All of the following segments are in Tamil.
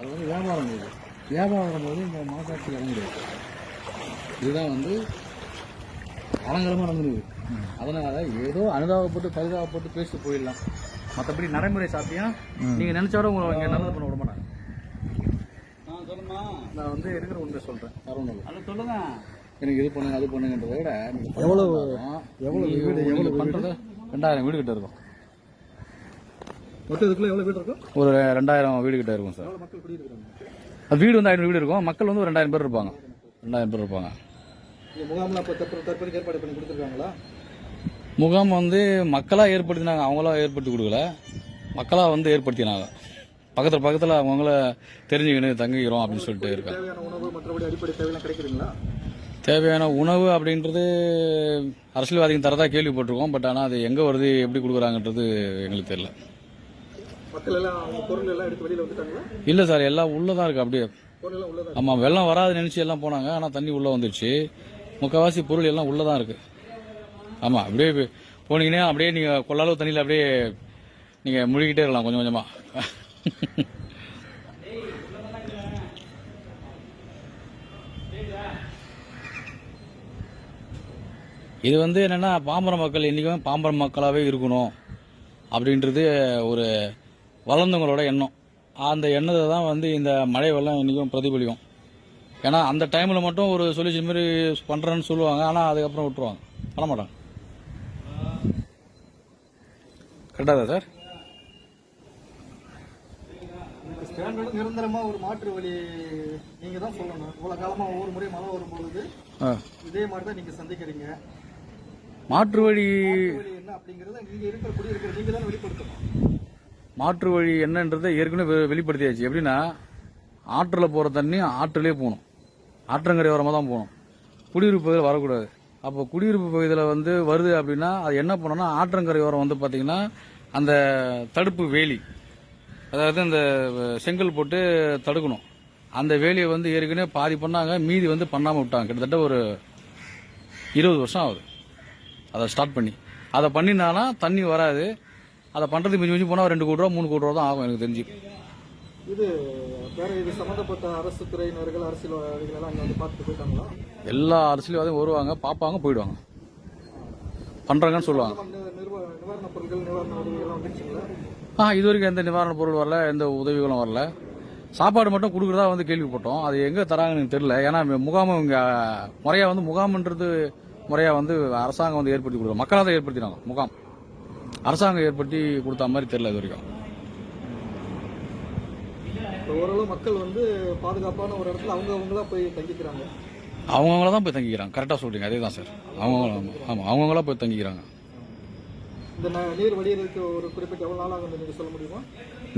அது வந்து வியாபாரம் இது. வியாபாரம் போது இந்த மனசாட்சி இறங்கிடுது. இதுதான் வந்து அலங்கரமாக நடந்துருது அதனால ஏதோ அனுதாபப்பட்டு பரிதாபப்பட்டு பேசிட்டு போயிடலாம். மற்றபடி நடைமுறை சாத்தியம். நீங்கள் நினைச்சாலும் உங்களை இங்கே நல்லது பண்ண விட மாட்டாங்க. நான் வந்து இருக்கிற உண்மை சொல்கிறேன் ஒன்றும் இல்லை சொல்லுங்க. எனக்கு இது பண்ணுங்க அது பண்ணுங்கன்றதை விட எவ்வளவு நீங்க வீடு, நீங்க எவ்வளவு பண்றது ரெண்டாயிரம் வீடு கிட்ட இருக்கும். மொத்தம் இதுக்குள்ள எவ்வளவு வீடு இருக்கும்? ஒரு ரெண்டாயிரம் வீடு கிட்ட இருக்கும் சார். மக்கள் வீடு வந்து ஐநூறு வீடு இருக்கும். மக்கள் வந்து ஒரு ரெண்டாயிரம் பேர் இருப்பாங்க. ரெண்டாயிரம் பேர் இருப்பாங்க. இந்த முகாம்ல இப்ப தற்போது தற்போதைக்கு ஏற்பாடு பண்ணி கொடுத்துருக்காங்களா? முகாம் வந்து மக்களாக ஏற்படுத்தினாங்க. அவங்களா ஏற்படுத்தி கொடுக்கல. மக்களாக வந்து ஏற்படுத்தினாங்க. பக்கத்தில் பக்கத்தில் அவங்கள தெரிஞ்சுக்கணும் தங்கிக்கிறோம் அப்படின்னு சொல்லிட்டு இருக்காங்க. தேவையான உணவு அப்படின்றது அரசியல்வாதிகள் தரதா கேள்விப்பட்டிருக்கோம். பட் ஆனால் அது எங்கே வருது எப்படி கொடுக்குறாங்கன்றது எங்களுக்கு தெரியல. மக்கள் எல்லாம் அவங்க பொருள் எல்லாம் எடுத்து வெளியில வந்துட்டாங்களா? இல்லை சார் எல்லாம் உள்ளே தான் இருக்குது அப்படியே. பொருள் எல்லாம் உள்ளதா ஆமாம் வெள்ளம் வராது நினச்சி எல்லாம் போனாங்க ஆனால் தண்ணி உள்ளே வந்துடுச்சு முக்கால்வாசி பொருள் எல்லாம் உள்ளே தான் இருக்குது ஆமாம் அப்படியே போனீங்கன்னா அப்படியே நீங்கள் கொள்ளாளவு தண்ணியில் அப்படியே நீங்கள் முழுகிட்டே இருக்கலாம் கொஞ்சம் கொஞ்சமாக இது வந்து என்னென்னா பாம்பர மக்கள் என்றைக்குமே பாம்பர மக்களாகவே இருக்கணும் அப்படின்றது ஒரு வளர்ந்தவங்களோட எண்ணம். அந்த எண்ணத்தை தான் வந்து இந்த மழை வெள்ளம் என்றைக்கும் பிரதிபலிக்கும். ஏன்னா அந்த டைமில் மட்டும் ஒரு சொல்யூஷன் மாதிரி பண்ணுறேன்னு சொல்லுவாங்க. ஆனால் அதுக்கப்புறம் விட்டுருவாங்க. பண்ண மாட்டாங்க. கரெக்டாக சார் ஸ்டாண்டர்டு நிரந்தரமா ஒரு மாற்று வழி நீங்க தான் சொல்லணும். இவ்வளவு காலமா ஒவ்வொரு முறை மழை வரும்பொழுது இதே மாதிரி தான் நீங்க சந்திக்கிறீங்க. மாற்று வழி மாற்று வழி என்ன அப்படிங்கறத நீங்க இருக்கிற குடியிருக்கிற நீங்க தான் வெளிப்படுத்தணும். மாற்று வழி என்னன்றதை ஏற்கனவே வெ- வெளிப்படுத்தியாச்சு. எப்படின்னா ஆற்றில் போகிற தண்ணி ஆற்றிலே போகணும். ஆற்றங்கரை ஓரமாக தான் போகணும். குடியிருப்பு பகுதியில் வரக்கூடாது. அப்போ குடியிருப்பு பகுதியில் வந்து வருது அப்படின்னா அது என்ன பண்ணணும்னா ஆற்றங்கரை ஓரம் வந்து பார்த்தீங்கன்னா அந்த தடுப்பு வேலி அதாவது அந்த செங்கல் போட்டு தடுக்கணும். அந்த வேலியை வந்து ஏற்கனவே பாதி பண்ணாங்க மீதி வந்து பண்ணாமல் விட்டாங்க. கிட்டத்தட்ட ஒரு இருபது வருஷம் ஆகுது. அதை ஸ்டார்ட் பண்ணி. அதை பண்ணினாலும் தண்ணி வராது. அதை பண்ணுறதுக்கு மிஞ்சி மிஞ்சி போனால் ரெண்டு கோடி ரூபா மூணு கோடி ரூபா தான் ஆகும் எனக்கு தெரிஞ்சு. இது வேற இது சம்பந்தப்பட்ட அரசு துறையினர்கள் அரசியல்வாதிகள் எல்லாம் அங்க வந்து பார்த்துட்டு போயிட்டாங்களா? எல்லா அரசியல்வாதியும் வருவாங்க பார்ப்பாங்க போயிடுவாங்க. பண்ணுறாங்கன்னு சொல்லுவாங்க. நிவாரணப் பொருட்கள் நிவாரண உதவிகள் வந்துருச்சுங்களா? ஆ இது வரைக்கும் எந்த நிவாரண பொருள் வரல எந்த உதவிகளும் வரல. சாப்பாடு மட்டும் கொடுக்குறதா வந்து கேள்விப்பட்டோம். அது எங்கே தராங்கன்னு எனக்கு தெரியல. ஏன்னா முகாம் இங்கே முறையாக வந்து முகாம்ன்றது முறையாக வந்து அரசாங்கம் வந்து ஏற்படுத்தி கொடுக்கும் மக்களாக தான் ஏற்படுத்தினாங்க முகாம். அரசாங்கம் ஏற்படுத்தி கொடுத்த மாதிரி தெரியல இது வரைக்கும். ஓரளவு மக்கள் வந்து பாதுகாப்பான ஒரு இடத்துல அவங்க அவங்களா போய் தங்கிக்கிறாங்க. அவங்கவுங்கள தான் போய் தங்கிக்கிறாங்க. கரெக்டாக சொல்றீங்க. அதே தான் சார் அவங்க ஆமாம் அவங்கவுங்களா போய் தங்கிக்கிறாங்க. இந்த நீர் வடிகிறதுக்கு ஒரு குறிப்பிட்ட எவ்வளவு நாள் ஆகும் நீங்க சொல்ல முடியுமா?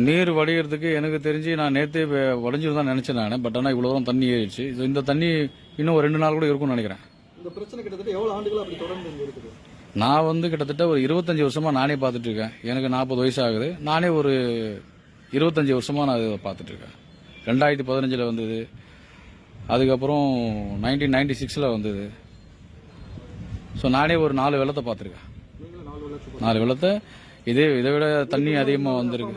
நீர் வடிகிறதுக்கு எனக்கு தெரிஞ்சு நான் நேற்றே வடிஞ்சிருந்தான் நினச்சேன் நான். பட் ஆனால் இவ்வளோ தூரம் தண்ணி ஏறிடுச்சு. இது இந்த தண்ணி இன்னும் ஒரு ரெண்டு நாள் கூட இருக்கும்னு நினைக்கிறேன். இந்த பிரச்சனை கிட்டத்தட்ட எவ்வளவு ஆண்டுகள் அப்படி தொடர்ந்து இருக்குது? நான் வந்து கிட்டத்தட்ட ஒரு இருபத்தஞ்சி வருஷமாக நானே பார்த்துட்டு இருக்கேன் எனக்கு நாற்பது வயசு ஆகுது நானே ஒரு இருபத்தஞ்சி வருஷமாக நான் இதை பார்த்துட்டு இருக்கேன் ரெண்டாயிரத்தி பதினஞ்சில் வந்தது. அதுக்கப்புறம் நைன்டீன் நைன்டி சிக்ஸில் வந்தது. ஸோ நானே ஒரு நாலு வெள்ளத்தை பார்த்துருக்கேன். நாலு வெள்ளத்தை. இதே இதை விட தண்ணி அதிகமாக வந்திருக்கு.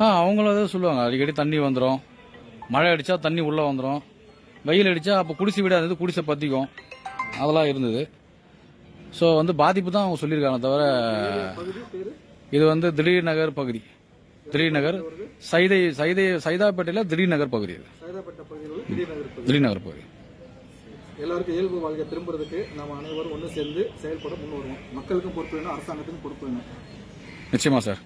ஆ அவங்களும் தான் சொல்லுவாங்க. அடிக்கடி தண்ணி வந்துடும் மழை அடித்தா தண்ணி உள்ளே வந்துடும் வெயில் அடித்தா அப்போ குடிசை வீடாக இருந்தது குடிசை பற்றிக்கும் அதெல்லாம் இருந்தது. ஸோ வந்து பாதிப்பு தான் அவங்க சொல்லியிருக்காங்க தவிர இது வந்து திடீர் நகர் பகுதி. திடீர் நகர் சைதை சைதை சைதாப்பேட்டையில் திடீர் நகர் பகுதி இது. திடீர் நகர் பகுதி. எல்லாருக்கும் இயல்பு வாழ்க்கை திரும்புறதுக்கு நம்ம அனைவரும் ஒன்று சேர்ந்து செயல்பட முன் வருவோம். மக்களுக்கும் பொறுப்பு வேணும் அரசாங்கத்துக்கும் பொறுப்பு வேணும். நிச்சயமா சார்.